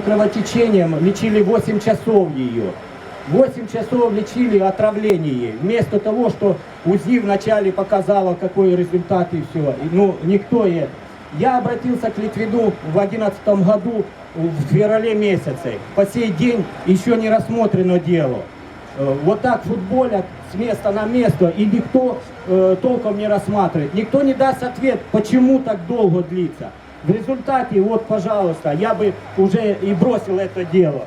кровотечением лечили 8 часов ее. 8 часов лечили отравление. Вместо того, что УЗИ вначале показало, какой результат и все. Ну, никто и... Я обратился к Литвину в 2011 году, в феврале месяце. По сей день еще не рассмотрено дело. Э, Вот так футболят с места на место, и никто э, толком не рассматривает. Никто не даст ответ, почему так долго длится. В результате, вот, пожалуйста, я бы уже и бросил это дело.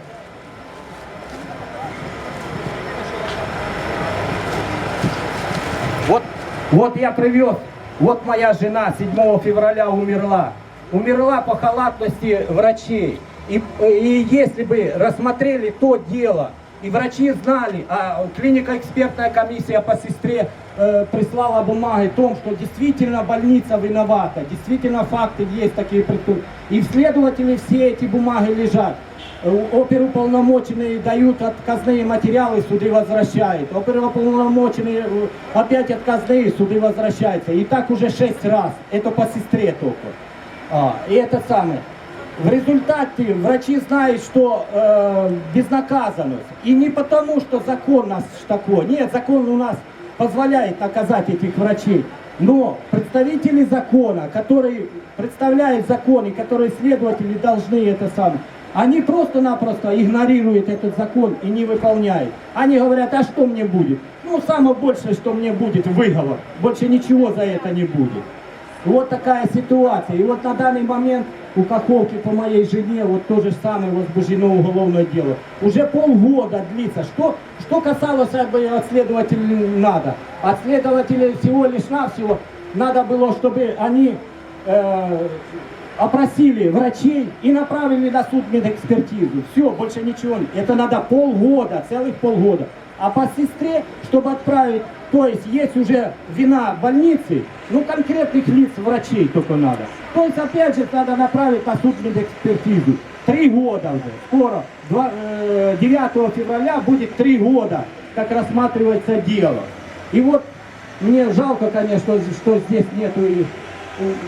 Вот, вот я привез, вот моя жена 7 февраля умерла. Умерла по халатности врачей. И, и если бы рассмотрели то дело, и врачи знали, а клиника экспертная комиссия по сестре э, прислала бумаги о том, что действительно больница виновата, действительно факты есть такие преступления. И следователи все эти бумаги лежат. Э, Оперуполномоченные дают отказные материалы, суды возвращают. Оперуполномоченные э, опять отказные, суды возвращаются. И так уже шесть раз. Это по сестре только. А, и это самое. В результате врачи знают, что э, безнаказанность. И не потому, что закон у нас такой. Нет, закон у нас позволяет наказать этих врачей. Но представители закона, которые представляют закон и которые следователи должны это самое, они просто-напросто игнорируют этот закон и не выполняют. Они говорят, а что мне будет? Ну, самое большее, что мне будет, выговор. Больше ничего за это не будет. Вот такая ситуация. И вот на данный момент у Каховки по моей жене вот то же самое возбуждено уголовное дело. Уже полгода длится. Что, что касалось от следователей надо? От всего лишь навсего надо было, чтобы они э, опросили врачей и направили на суд медэкспертизу. Все, больше ничего. Это надо полгода, целых полгода. А по сестре, чтобы отправить, то есть есть уже вина больницы, ну конкретных лиц врачей только надо. То есть опять же надо направить на суд медэкспертизу. Три года уже, скоро, два- э, 9 февраля будет три года, как рассматривается дело. И вот мне жалко, конечно, что здесь нету и у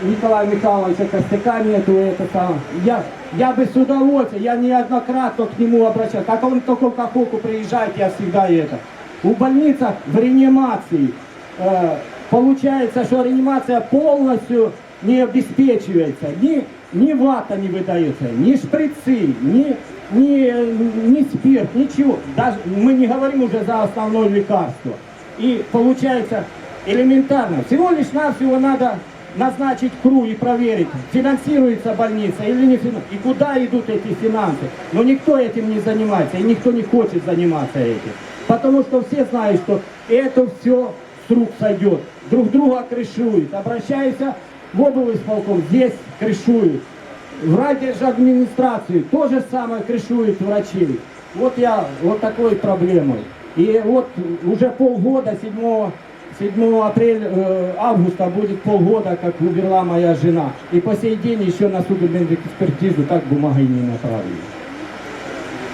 Николая Михайловича Костяка нету, это самое. Я, я бы с удовольствием, я неоднократно к нему обращался. Как он только в Каховку приезжает, я всегда это. У больницы в реанимации э, получается, что реанимация полностью не обеспечивается. Ни, ни вата не выдается, ни шприцы, ни, ни, ни спирт, ничего. Даже мы не говорим уже за основное лекарство. И получается элементарно. Всего лишь навсего надо назначить КРУ и проверить, финансируется больница или не финансируется, и куда идут эти финансы. Но никто этим не занимается, и никто не хочет заниматься этим. Потому что все знают, что это все с рук сойдет. Друг друга крышуют. Обращайся в облсполком, здесь крышуют. В администрации то же самое крышуют врачи. Вот я вот такой проблемой. И вот уже полгода, 7, 7 апреля, э, августа будет полгода, как умерла моя жена. И по сей день еще на судебную экспертизу так бумаги не направили.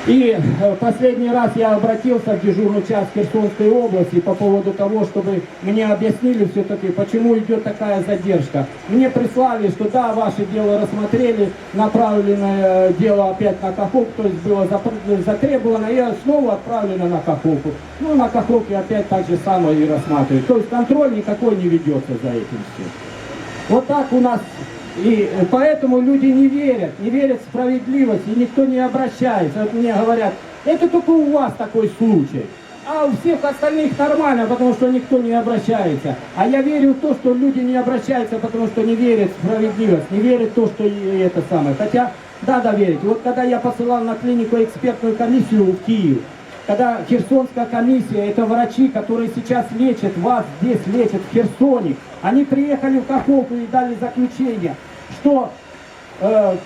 И э, последний раз я обратился в дежурную часть Херсонской области по поводу того, чтобы мне объяснили все-таки, почему идет такая задержка. Мне прислали, что да, ваше дело рассмотрели, направленное дело опять на Каховку, то есть было затребовано, и снова отправлено на Каховку. Ну, на Каховке опять так же самое и рассматривают. То есть контроль никакой не ведется за этим всем. Вот так у нас. И э, поэтому люди не верят, не верят в справедливость, и никто не обращается. Вот мне говорят, это только у вас такой случай. А у всех остальных нормально, потому что никто не обращается. А я верю в то, что люди не обращаются, потому что не верят в справедливость, не верят в то, что и это самое. Хотя, надо верить. Вот когда я посылал на клинику экспертную комиссию в Киев, когда Херсонская комиссия, это врачи, которые сейчас лечат вас здесь, лечат в Херсоне, они приехали в Каховку и дали заключение, что э,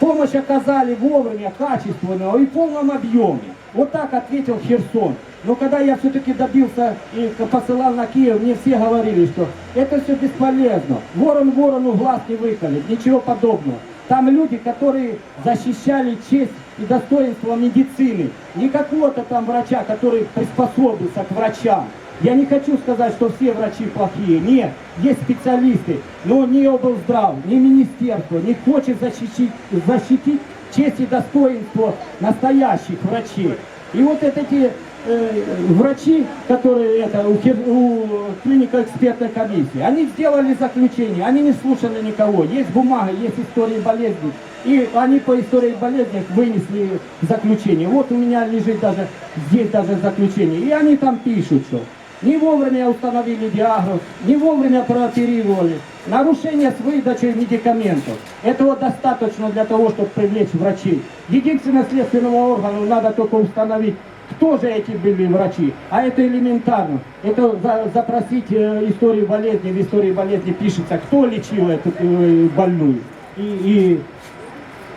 помощь оказали вовремя, качественную и в полном объеме. Вот так ответил Херсон. Но когда я все-таки добился и посылал на Киев, мне все говорили, что это все бесполезно. Ворон ворону глаз не выколет, ничего подобного. Там люди, которые защищали честь и достоинство медицины. Не какого-то там врача, который приспособился к врачам. Я не хочу сказать, что все врачи плохие. Нет, есть специалисты. Но ни облздрав, ни министерство не хочет защитить, защитить честь и достоинство настоящих врачей. И вот эти э, врачи, которые это, у, у клинико-экспертной комиссии, они сделали заключение, они не слушали никого. Есть бумага, есть история болезни. И они по истории болезни вынесли заключение. Вот у меня лежит даже, здесь даже заключение. И они там пишут, что не вовремя установили диагноз, не вовремя прооперировали. Нарушение с выдачей медикаментов. Этого достаточно для того, чтобы привлечь врачей. Единственное следственному органу надо только установить, кто же эти были врачи. А это элементарно. Это за- запросить э, историю болезни. В истории болезни пишется, кто лечил эту э, больную. И,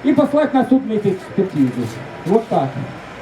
и, и послать на суд экспертизу. Вот так.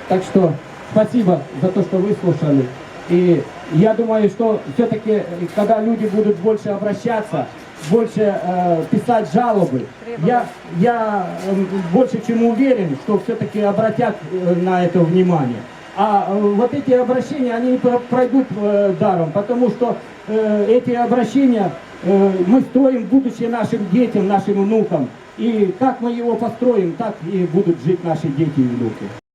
Так что спасибо за то, что выслушали. И я думаю, что все-таки, когда люди будут больше обращаться, больше э, писать жалобы, я, я эм, больше чем уверен, что все-таки обратят э, на это внимание. А э, вот эти обращения, они не про- пройдут э, даром, потому что э, эти обращения э, мы строим будущее нашим детям, нашим внукам. И как мы его построим, так и будут жить наши дети и внуки.